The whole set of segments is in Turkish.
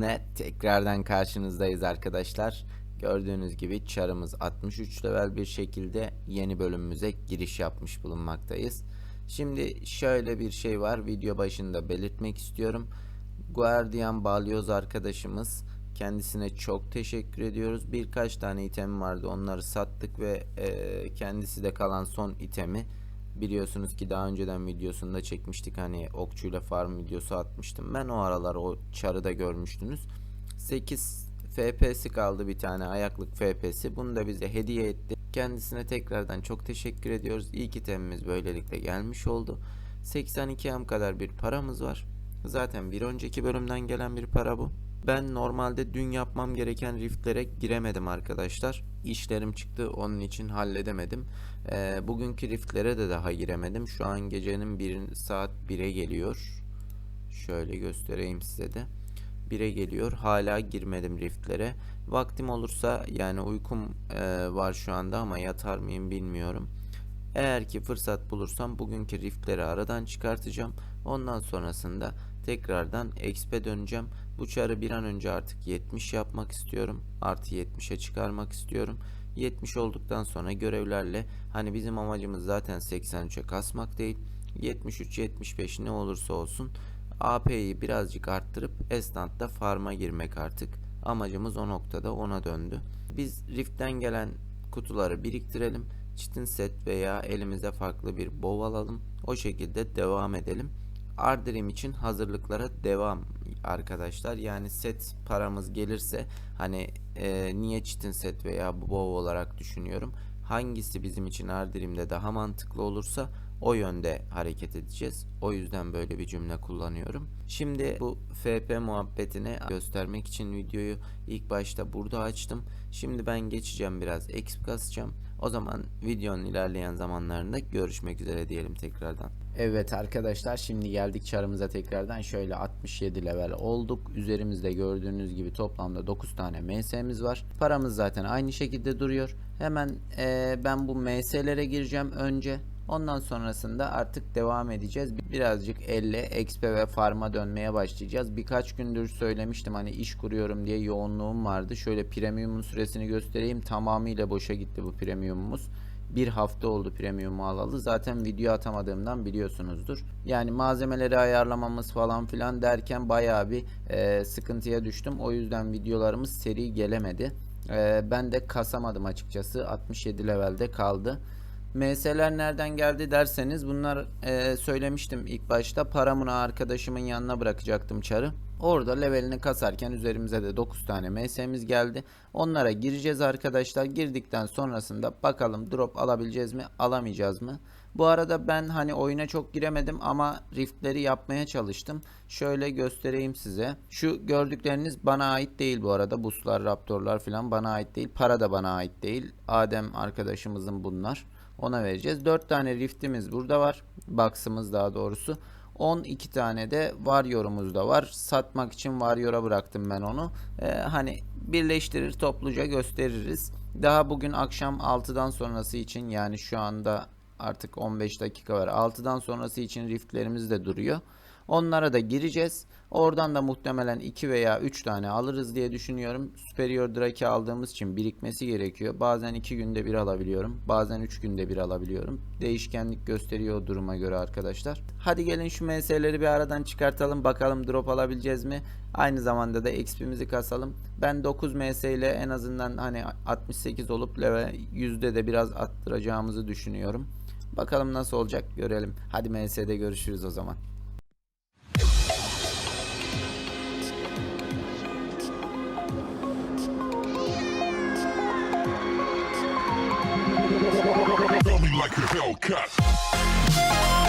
bölümle tekrardan karşınızdayız arkadaşlar. Gördüğünüz gibi çarımız 63 level bir şekilde yeni bölümümüze giriş yapmış bulunmaktayız. Şimdi şöyle bir şey var video başında belirtmek istiyorum. Guardian Balyoz arkadaşımız kendisine çok teşekkür ediyoruz. Birkaç tane item vardı onları sattık ve e, kendisi de kalan son itemi biliyorsunuz ki daha önceden videosunda çekmiştik hani okçuyla farm videosu atmıştım. Ben o aralar o çarı da görmüştünüz. 8 FP'si kaldı bir tane ayaklık FP'si. Bunu da bize hediye etti. Kendisine tekrardan çok teşekkür ediyoruz. İlk itemimiz böylelikle gelmiş oldu. 82 am kadar bir paramız var. Zaten bir önceki bölümden gelen bir para bu. Ben normalde dün yapmam gereken riftlere giremedim arkadaşlar. İşlerim çıktı onun için halledemedim. Ee, bugünkü riftlere de daha giremedim. Şu an gecenin bir saat 1'e geliyor. Şöyle göstereyim size de. 1'e geliyor. Hala girmedim riftlere. Vaktim olursa yani uykum e, var şu anda ama yatar mıyım bilmiyorum. Eğer ki fırsat bulursam bugünkü riftleri aradan çıkartacağım. Ondan sonrasında tekrardan XP döneceğim. Bu çarı bir an önce artık 70 yapmak istiyorum. Artı 70'e çıkarmak istiyorum. 70 olduktan sonra görevlerle hani bizim amacımız zaten 83'e kasmak değil. 73-75 ne olursa olsun AP'yi birazcık arttırıp Estant'ta farm'a girmek artık. Amacımız o noktada ona döndü. Biz Rift'ten gelen kutuları biriktirelim. Çitin set veya elimize farklı bir bow alalım. O şekilde devam edelim. Ardrim için hazırlıklara devam arkadaşlar. Yani set paramız gelirse hani e, niye çitin set veya bow olarak düşünüyorum. Hangisi bizim için Ardrim'de daha mantıklı olursa o yönde hareket edeceğiz. O yüzden böyle bir cümle kullanıyorum. Şimdi bu FP muhabbetini göstermek için videoyu ilk başta burada açtım. Şimdi ben geçeceğim biraz exp kasacağım. O zaman videonun ilerleyen zamanlarında görüşmek üzere diyelim tekrardan. Evet arkadaşlar şimdi geldik çarımıza tekrardan şöyle 67 level olduk. Üzerimizde gördüğünüz gibi toplamda 9 tane MS'miz var. Paramız zaten aynı şekilde duruyor. Hemen eee, ben bu MS'lere gireceğim önce. Ondan sonrasında artık devam edeceğiz. Birazcık elle, XP ve farm'a dönmeye başlayacağız. Birkaç gündür söylemiştim hani iş kuruyorum diye yoğunluğum vardı. Şöyle premiumun süresini göstereyim. Tamamıyla boşa gitti bu premiumumuz. Bir hafta oldu premiumu alalı. Zaten video atamadığımdan biliyorsunuzdur. Yani malzemeleri ayarlamamız falan filan derken bayağı bir e, sıkıntıya düştüm. O yüzden videolarımız seri gelemedi. E, ben de kasamadım açıkçası. 67 levelde kaldı. MS'ler nereden geldi derseniz bunlar e, söylemiştim ilk başta paramını arkadaşımın yanına bırakacaktım çarı. Orada levelini kasarken üzerimize de 9 tane MS'miz geldi. Onlara gireceğiz arkadaşlar. Girdikten sonrasında bakalım drop alabileceğiz mi alamayacağız mı? Bu arada ben hani oyuna çok giremedim ama riftleri yapmaya çalıştım. Şöyle göstereyim size. Şu gördükleriniz bana ait değil bu arada. Buslar, raptorlar falan bana ait değil. Para da bana ait değil. Adem arkadaşımızın bunlar. Ona vereceğiz. 4 tane riftimiz burada var. Box'ımız daha doğrusu. 12 tane de Warrior'umuz da var. Satmak için Warrior'a bıraktım ben onu. Ee, hani birleştirir topluca gösteririz. Daha bugün akşam 6'dan sonrası için yani şu anda artık 15 dakika var. 6'dan sonrası için riftlerimiz de duruyor. Onlara da gireceğiz. Oradan da muhtemelen 2 veya 3 tane alırız diye düşünüyorum. Superior Drake aldığımız için birikmesi gerekiyor. Bazen 2 günde bir alabiliyorum. Bazen 3 günde bir alabiliyorum. Değişkenlik gösteriyor duruma göre arkadaşlar. Hadi gelin şu MS'leri bir aradan çıkartalım. Bakalım drop alabileceğiz mi? Aynı zamanda da XP'mizi kasalım. Ben 9 MS ile en azından hani 68 olup level yüzde de biraz attıracağımızı düşünüyorum. Bakalım nasıl olacak görelim. Hadi MS'de görüşürüz o zaman. Hellcat.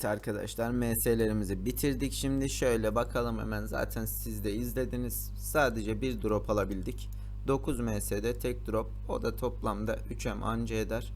Evet arkadaşlar MS'lerimizi bitirdik. Şimdi şöyle bakalım hemen zaten siz de izlediniz. Sadece bir drop alabildik. 9 MS'de tek drop. O da toplamda 3M anca eder.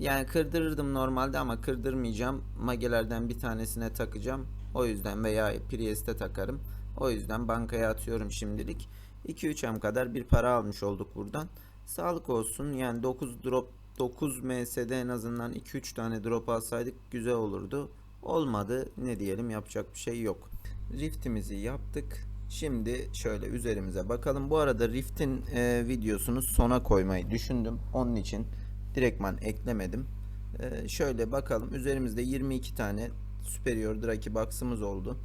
Yani kırdırırdım normalde ama kırdırmayacağım. Magelerden bir tanesine takacağım. O yüzden veya Priest'e takarım. O yüzden bankaya atıyorum şimdilik. 2-3M kadar bir para almış olduk buradan. Sağlık olsun. Yani 9 drop 9 MS'de en azından 2-3 tane drop alsaydık güzel olurdu. Olmadı. Ne diyelim yapacak bir şey yok. Rift'imizi yaptık. Şimdi şöyle üzerimize bakalım. Bu arada Rift'in e, videosunu sona koymayı düşündüm. Onun için direktman eklemedim. E, şöyle bakalım. Üzerimizde 22 tane Superior Draki box'ımız oldu.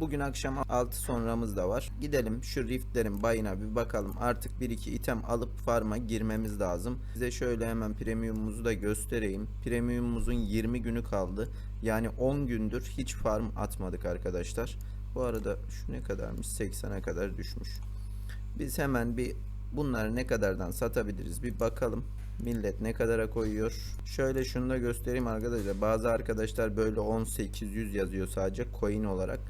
Bugün akşam 6 sonramız da var. Gidelim şu riftlerin bayına bir bakalım. Artık 1-2 item alıp farma girmemiz lazım. Size şöyle hemen premiumumuzu da göstereyim. Premiumumuzun 20 günü kaldı. Yani 10 gündür hiç farm atmadık arkadaşlar. Bu arada şu ne kadarmış? 80'e kadar düşmüş. Biz hemen bir bunları ne kadardan satabiliriz bir bakalım. Millet ne kadara koyuyor? Şöyle şunu da göstereyim arkadaşlar. Bazı arkadaşlar böyle 1800 yazıyor sadece coin olarak.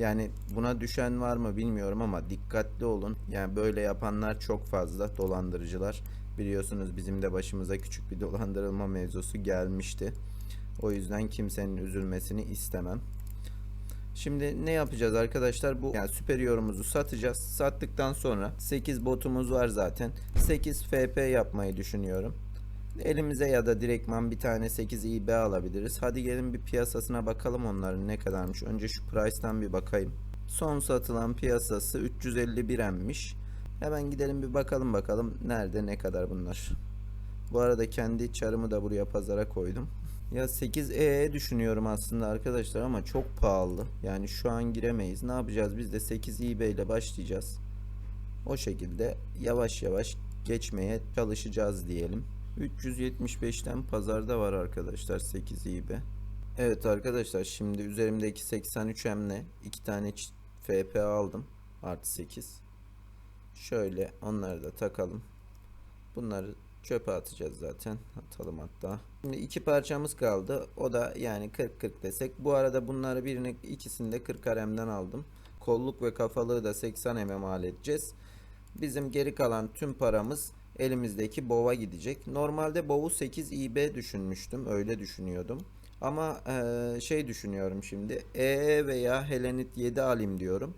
Yani buna düşen var mı bilmiyorum ama dikkatli olun. Yani böyle yapanlar çok fazla dolandırıcılar. Biliyorsunuz bizim de başımıza küçük bir dolandırılma mevzusu gelmişti. O yüzden kimsenin üzülmesini istemem. Şimdi ne yapacağız arkadaşlar? Bu yani superior'umuzu satacağız. Sattıktan sonra 8 botumuz var zaten. 8 FP yapmayı düşünüyorum. Elimize ya da direktman bir tane 8 IB alabiliriz. Hadi gelin bir piyasasına bakalım onların ne kadarmış. Önce şu price'tan bir bakayım. Son satılan piyasası 351 emmiş. Hemen gidelim bir bakalım bakalım nerede ne kadar bunlar. Bu arada kendi çarımı da buraya pazara koydum. Ya 8E düşünüyorum aslında arkadaşlar ama çok pahalı. Yani şu an giremeyiz. Ne yapacağız? Biz de 8 IB ile başlayacağız. O şekilde yavaş yavaş geçmeye çalışacağız diyelim. 375'ten pazarda var arkadaşlar 8 IB. Evet arkadaşlar şimdi üzerimdeki 83 emle 2 tane FP aldım. Artı 8. Şöyle onları da takalım. Bunları çöpe atacağız zaten. Atalım hatta. Şimdi iki parçamız kaldı. O da yani 40-40 desek. Bu arada bunları birini ikisini de 40 RM'den aldım. Kolluk ve kafalığı da 80 mm mal edeceğiz. Bizim geri kalan tüm paramız elimizdeki BOV'a gidecek. Normalde BOV'u 8 IB düşünmüştüm. Öyle düşünüyordum. Ama eee, şey düşünüyorum şimdi. EE veya Helenit 7 alayım diyorum.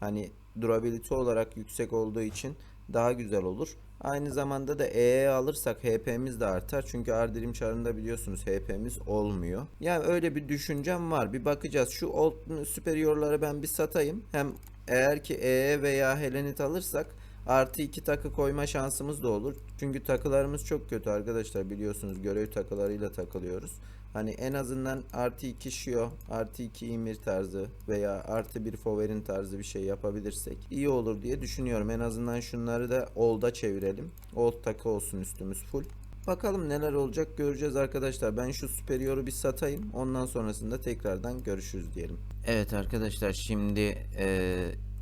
Hani durability olarak yüksek olduğu için daha güzel olur. Aynı zamanda da EE alırsak HP'miz de artar. Çünkü Ardirim çarında biliyorsunuz HP'miz olmuyor. Yani öyle bir düşüncem var. Bir bakacağız. Şu old superior'ları ben bir satayım. Hem eğer ki EE veya Helenit alırsak artı iki takı koyma şansımız da olur. Çünkü takılarımız çok kötü arkadaşlar biliyorsunuz görev takılarıyla takılıyoruz. Hani en azından artı 2 Shio, artı 2 Ymir tarzı veya artı 1 Foverin tarzı bir şey yapabilirsek iyi olur diye düşünüyorum. En azından şunları da Old'a çevirelim. Old takı olsun üstümüz full. Bakalım neler olacak göreceğiz arkadaşlar. Ben şu Superior'u bir satayım. Ondan sonrasında tekrardan görüşürüz diyelim. Evet arkadaşlar şimdi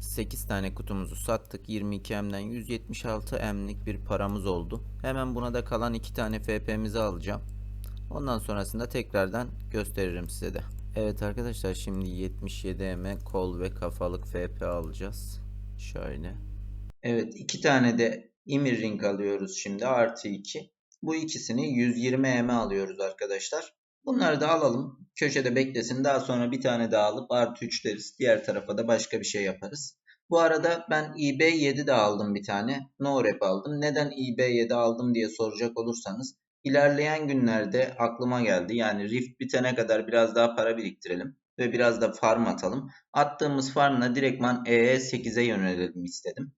8 tane kutumuzu sattık. 22M'den 176M'lik bir paramız oldu. Hemen buna da kalan 2 tane FP'mizi alacağım. Ondan sonrasında tekrardan gösteririm size de. Evet arkadaşlar şimdi 77M kol ve kafalık FP alacağız. Şöyle. Evet iki tane de Imir Ring alıyoruz şimdi artı 2. Bu ikisini 120M alıyoruz arkadaşlar. Bunları da alalım. Köşede beklesin. Daha sonra bir tane daha alıp artı 3 deriz. Diğer tarafa da başka bir şey yaparız. Bu arada ben IB7 de aldım bir tane. No rep aldım. Neden IB7 aldım diye soracak olursanız İlerleyen günlerde aklıma geldi. Yani Rift bitene kadar biraz daha para biriktirelim ve biraz da farm atalım. Attığımız farmla direktman EE8'e yönelelim istedim.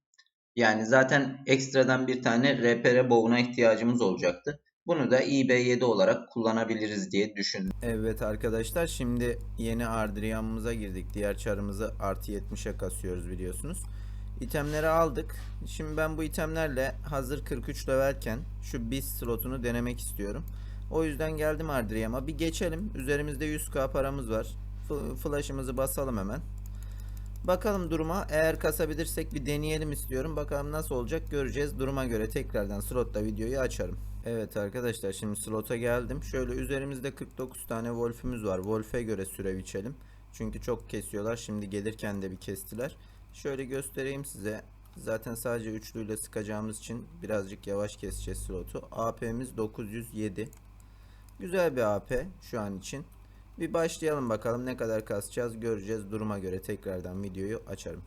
Yani zaten ekstradan bir tane RPR bow'una ihtiyacımız olacaktı. Bunu da IB7 olarak kullanabiliriz diye düşündüm. Evet arkadaşlar şimdi yeni Ardrian'ımıza girdik. Diğer çarımızı artı 70'e kasıyoruz biliyorsunuz. İtemleri aldık. Şimdi ben bu itemlerle hazır 43 levelken şu Beast slotunu denemek istiyorum. O yüzden geldim Ardriam'a. Bir geçelim. Üzerimizde 100k paramız var. Flash'ımızı basalım hemen. Bakalım duruma. Eğer kasabilirsek bir deneyelim istiyorum. Bakalım nasıl olacak göreceğiz. Duruma göre tekrardan slotta videoyu açarım. Evet arkadaşlar şimdi slota geldim. Şöyle üzerimizde 49 tane Wolf'ümüz var. Wolf'e göre süre biçelim. Çünkü çok kesiyorlar. Şimdi gelirken de bir kestiler. Şöyle göstereyim size. Zaten sadece üçlüyle sıkacağımız için birazcık yavaş keseceğiz slotu. AP'miz 907. Güzel bir AP şu an için. Bir başlayalım bakalım ne kadar kasacağız göreceğiz. Duruma göre tekrardan videoyu açarım.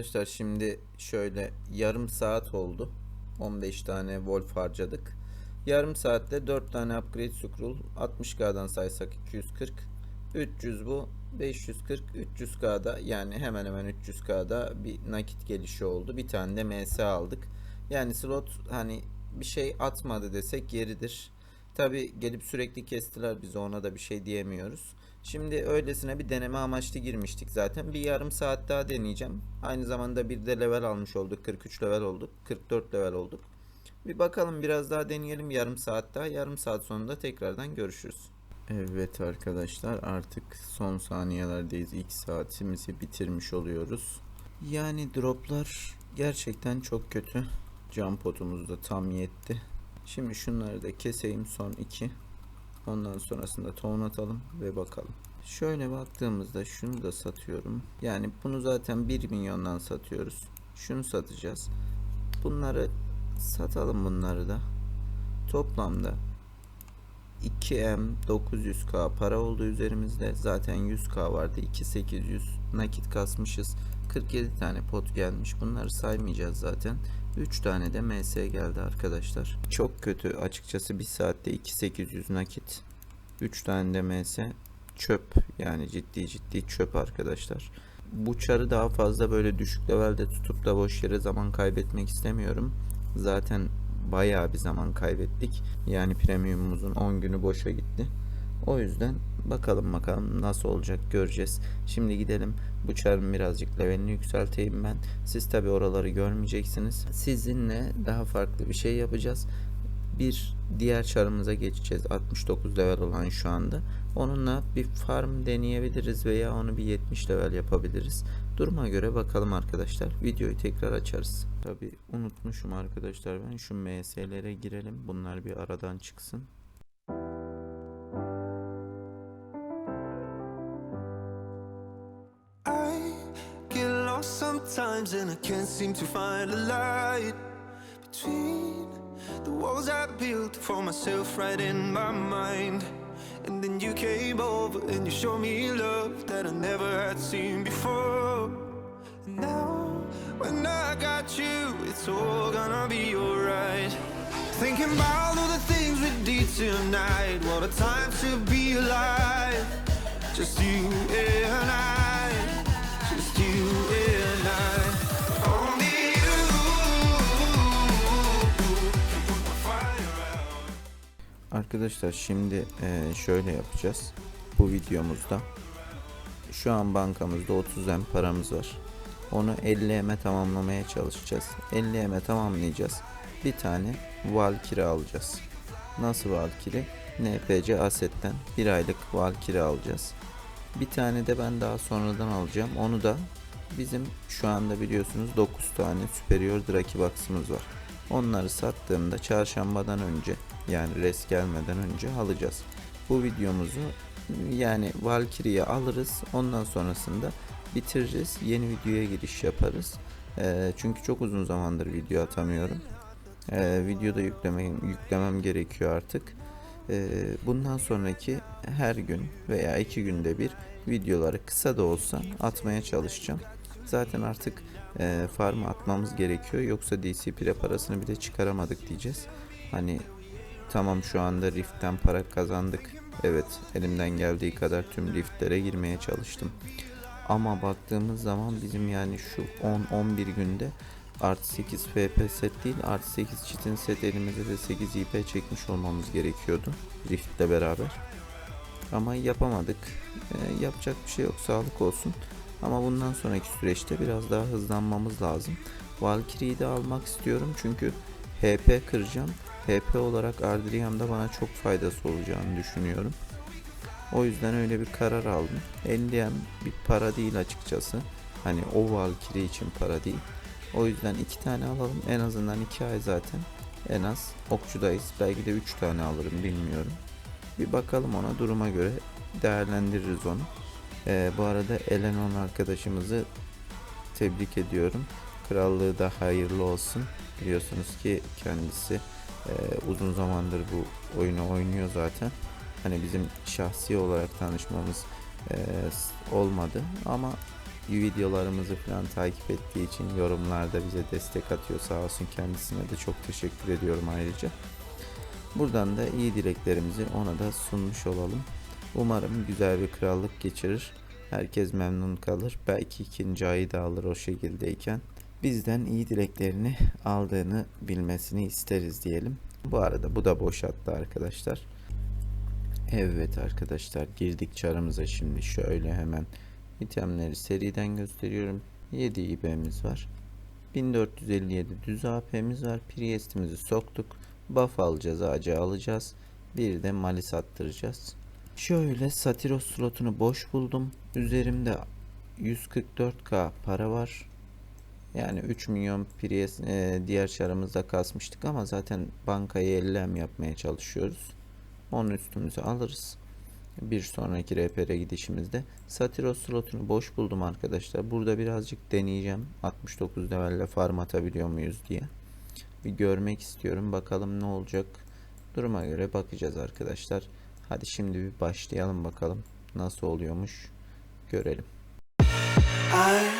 Arkadaşlar şimdi şöyle yarım saat oldu. 15 tane Wolf harcadık. Yarım saatte 4 tane upgrade scroll 60k'dan saysak 240 300 bu 540 300k'da yani hemen hemen 300k'da bir nakit gelişi oldu. Bir tane de MS aldık. Yani slot hani bir şey atmadı desek yeridir. Tabi gelip sürekli kestiler bize ona da bir şey diyemiyoruz. Şimdi öylesine bir deneme amaçlı girmiştik zaten. Bir yarım saat daha deneyeceğim. Aynı zamanda bir de level almış olduk. 43 level olduk. 44 level olduk. Bir bakalım biraz daha deneyelim yarım saat daha. Yarım saat sonunda tekrardan görüşürüz. Evet arkadaşlar artık son saniyelerdeyiz. İlk saatimizi bitirmiş oluyoruz. Yani droplar gerçekten çok kötü. Cam potumuz da tam yetti. Şimdi şunları da keseyim son iki. Ondan sonrasında tohum atalım ve bakalım. Şöyle baktığımızda şunu da satıyorum. Yani bunu zaten 1 milyondan satıyoruz. Şunu satacağız. Bunları satalım bunları da. Toplamda 2M 900K para oldu üzerimizde. Zaten 100K vardı. 2800 nakit kasmışız. 47 tane pot gelmiş. Bunları saymayacağız zaten. 3 tane de MS geldi arkadaşlar. Çok kötü açıkçası. 1 saatte 2800 nakit. 3 tane de MS çöp. Yani ciddi ciddi çöp arkadaşlar. Bu çarı daha fazla böyle düşük levelde tutup da boş yere zaman kaybetmek istemiyorum. Zaten bayağı bir zaman kaybettik. Yani premiumumuzun 10 günü boşa gitti. O yüzden bakalım bakalım nasıl olacak göreceğiz. Şimdi gidelim bu çarın birazcık levelini yükselteyim ben. Siz tabi oraları görmeyeceksiniz. Sizinle daha farklı bir şey yapacağız. Bir diğer çarımıza geçeceğiz. 69 level olan şu anda. Onunla bir farm deneyebiliriz veya onu bir 70 level yapabiliriz. Duruma göre bakalım arkadaşlar. Videoyu tekrar açarız. Tabi unutmuşum arkadaşlar ben şu MS'lere girelim. Bunlar bir aradan çıksın. Sometimes and I can't seem to find a light between the walls I built for myself right in my mind. And then you came over and you showed me love that I never had seen before. And now, when I got you, it's all gonna be alright. Thinking about all the things we did tonight. What a time to be alive. Just you and I. Arkadaşlar şimdi eee, şöyle yapacağız. Bu videomuzda şu an bankamızda 30 M paramız var. Onu 50 M'e tamamlamaya çalışacağız. 50 M'e tamamlayacağız. Bir tane Valkyrie alacağız. Nasıl Valkyrie? NPC Asset'ten bir aylık Valkyrie alacağız. Bir tane de ben daha sonradan alacağım. Onu da bizim şu anda biliyorsunuz 9 tane Superior Draki Box'ımız var. Onları sattığımda çarşambadan önce yani res gelmeden önce alacağız. Bu videomuzu yani Valkyrie'yi alırız. Ondan sonrasında bitiririz. Yeni videoya giriş yaparız. Ee, çünkü çok uzun zamandır video atamıyorum. Ee, videoda yüklemem, yüklemem gerekiyor artık. Ee, bundan sonraki her gün veya iki günde bir videoları kısa da olsa atmaya çalışacağım. Zaten artık e, farmı atmamız gerekiyor. Yoksa DC Pre parasını bile çıkaramadık diyeceğiz. Hani tamam şu anda Rift'ten para kazandık. Evet elimden geldiği kadar tüm Rift'lere girmeye çalıştım. Ama baktığımız zaman bizim yani şu 10-11 günde artı 8 FP set değil artı 8 çitin set elimize de 8 IP çekmiş olmamız gerekiyordu Rift'le beraber. Ama yapamadık. Ee, yapacak bir şey yok sağlık olsun. Ama bundan sonraki süreçte biraz daha hızlanmamız lazım. Valkyrie'yi de almak istiyorum çünkü HP kıracağım. HP olarak Ardriam'da bana çok faydası olacağını düşünüyorum. O yüzden öyle bir karar aldım. 50M bir para değil açıkçası. Hani o Valkyrie için para değil. O yüzden iki tane alalım. En azından iki ay zaten. En az okçudayız. Belki de üç tane alırım bilmiyorum. Bir bakalım ona duruma göre değerlendiririz onu. Ee, bu arada Elenon arkadaşımızı tebrik ediyorum. Krallığı da hayırlı olsun. Biliyorsunuz ki kendisi e, uzun zamandır bu oyunu oynuyor zaten. Hani bizim şahsi olarak tanışmamız e, olmadı ama videolarımızı falan takip ettiği için yorumlarda bize destek atıyor sağ olsun kendisine de çok teşekkür ediyorum ayrıca. Buradan da iyi dileklerimizi ona da sunmuş olalım. Umarım güzel bir krallık geçirir. Herkes memnun kalır. Belki ikinci ayı da alır o şekildeyken. Bizden iyi dileklerini aldığını bilmesini isteriz diyelim. Bu arada bu da boş attı arkadaşlar. Evet arkadaşlar girdik çarımıza şimdi şöyle hemen itemleri seriden gösteriyorum. 7 IB'miz var. 1457 düz AP'miz var. Priest'imizi soktuk. Buff alacağız, ağacı alacağız. Bir de malis attıracağız. Şöyle Satiros slotunu boş buldum. Üzerimde 144k para var. Yani 3 milyon Priest e, diğer çarımızda kasmıştık ama zaten bankayı 50 yapmaya çalışıyoruz. Onun üstümüzü alırız. Bir sonraki RPR gidişimizde Satiros slotunu boş buldum arkadaşlar. Burada birazcık deneyeceğim. 69 levelle farm atabiliyor muyuz diye. Bir görmek istiyorum. Bakalım ne olacak. Duruma göre bakacağız arkadaşlar. Hadi şimdi bir başlayalım bakalım. Nasıl oluyormuş. Görelim. I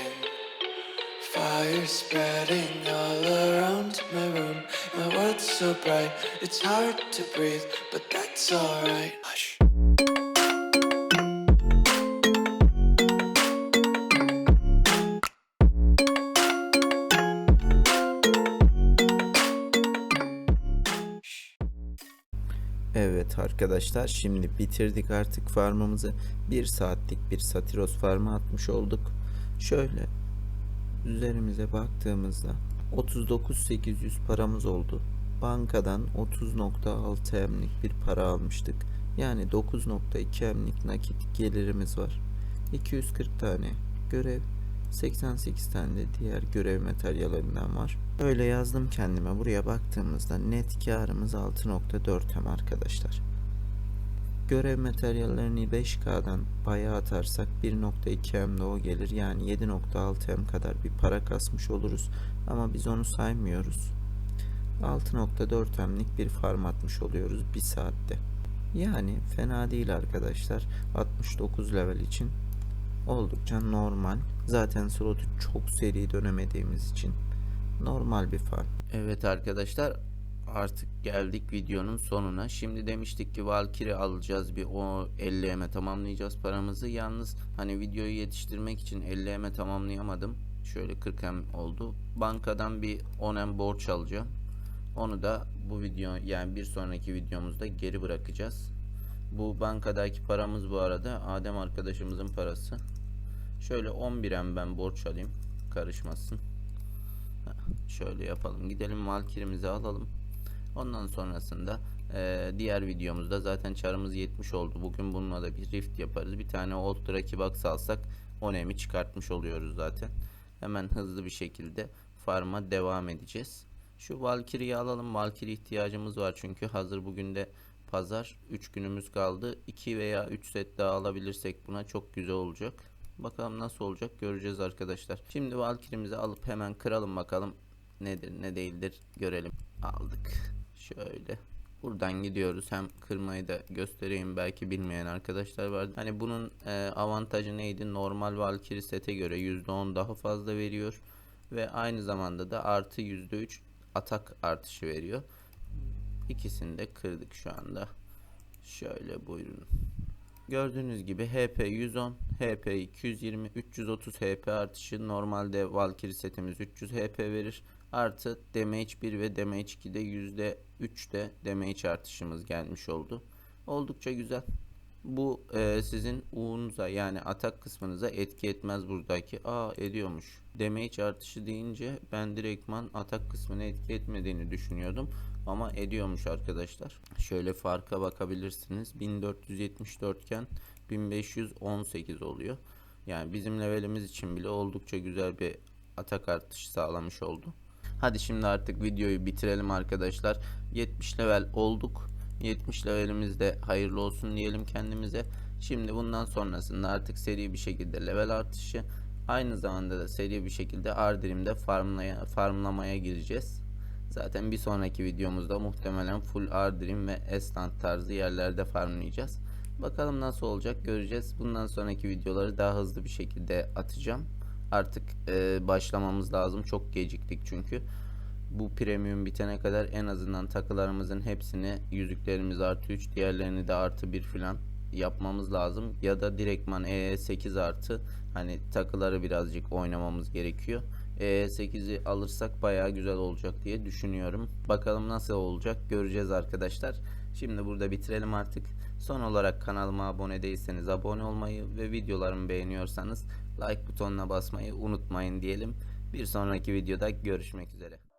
Fire spreading all around my room. My world's so bright, it's hard to breathe, but that's alright. Hush. Evet arkadaşlar şimdi bitirdik artık farmımızı. Bir saatlik bir Satiros farmı atmış olduk. Şöyle üzerimize baktığımızda 39.800 paramız oldu. Bankadan 30.6 emlik bir para almıştık. Yani 9.2 emlik nakit gelirimiz var. 240 tane görev 88 tane de diğer görev materyallerinden var. Öyle yazdım kendime. Buraya baktığımızda net karımız 6.4 hem arkadaşlar. Görev materyallerini 5K'dan bayağı atarsak 1.2 hem de o gelir. Yani 7.6 hem kadar bir para kasmış oluruz. Ama biz onu saymıyoruz. 6.4 hemlik bir farm atmış oluyoruz bir saatte. Yani fena değil arkadaşlar. 69 level için oldukça normal. Zaten slotu çok seri dönemediğimiz için normal bir farm. Evet arkadaşlar artık geldik videonun sonuna. Şimdi demiştik ki Valkyrie alacağız bir o 50 eme tamamlayacağız paramızı. Yalnız hani videoyu yetiştirmek için 50 eme tamamlayamadım. Şöyle 40 em oldu. Bankadan bir 10 em borç alacağım. Onu da bu video yani bir sonraki videomuzda geri bırakacağız. Bu bankadaki paramız bu arada Adem arkadaşımızın parası. Şöyle 11'en ben borç alayım. Karışmasın. Şöyle yapalım. Gidelim Valkyrie'mizi alalım. Ondan sonrasında Ee, diğer videomuzda zaten çarımız 70 oldu. Bugün bununla da bir rift yaparız. Bir tane old Draki box alsak onemi çıkartmış oluyoruz zaten. Hemen hızlı bir şekilde farma devam edeceğiz. Şu Valkyrie'yi alalım. Valkyrie ihtiyacımız var çünkü hazır bugün de pazar 3 günümüz kaldı. 2 veya 3 set daha alabilirsek buna çok güzel olacak. Bakalım nasıl olacak göreceğiz arkadaşlar. Şimdi Valkyrie'mizi alıp hemen kıralım bakalım nedir ne değildir görelim. Aldık. Şöyle. Buradan gidiyoruz. Hem kırmayı da göstereyim belki bilmeyen arkadaşlar var. Hani bunun e, avantajı neydi? Normal Valkyrie sete göre %10 daha fazla veriyor ve aynı zamanda da artı %3 atak artışı veriyor. İkisini de kırdık şu anda. Şöyle buyurun. Gördüğünüz gibi HP 110, HP 220, 330 HP artışı normalde Valkyrie setimiz 300 HP verir. Artı damage 1 ve damage 2'de %3'de damage artışımız gelmiş oldu. Oldukça güzel. Bu e, sizin U'nuza yani atak kısmınıza etki etmez buradaki. Aa ediyormuş. Damage artışı deyince ben direktman atak kısmına etki etmediğini düşünüyordum. Ama ediyormuş arkadaşlar. Şöyle farka bakabilirsiniz. 1474 iken 1518 oluyor. Yani bizim levelimiz için bile oldukça güzel bir atak artışı sağlamış oldu. Hadi şimdi artık videoyu bitirelim arkadaşlar. 70 level olduk. 70 levelimizde hayırlı olsun diyelim kendimize. Şimdi bundan sonrasında artık seri bir şekilde level artışı aynı zamanda da seri bir şekilde Ardrim'de farmlaya, farmlamaya gireceğiz. Zaten bir sonraki videomuzda muhtemelen full Ardrim ve Esland tarzı yerlerde farmlayacağız. Bakalım nasıl olacak göreceğiz. Bundan sonraki videoları daha hızlı bir şekilde atacağım. Artık e, başlamamız lazım. Çok geciktik çünkü. Bu premium bitene kadar en azından takılarımızın hepsini yüzüklerimiz artı 3 diğerlerini de artı 1 filan yapmamız lazım. Ya da direktman EE8 artı hani takıları birazcık oynamamız gerekiyor. EE8'i alırsak bayağı güzel olacak diye düşünüyorum. Bakalım nasıl olacak göreceğiz arkadaşlar. Şimdi burada bitirelim artık. Son olarak kanalıma abone değilseniz abone olmayı ve videolarımı beğeniyorsanız like butonuna basmayı unutmayın diyelim. Bir sonraki videoda görüşmek üzere.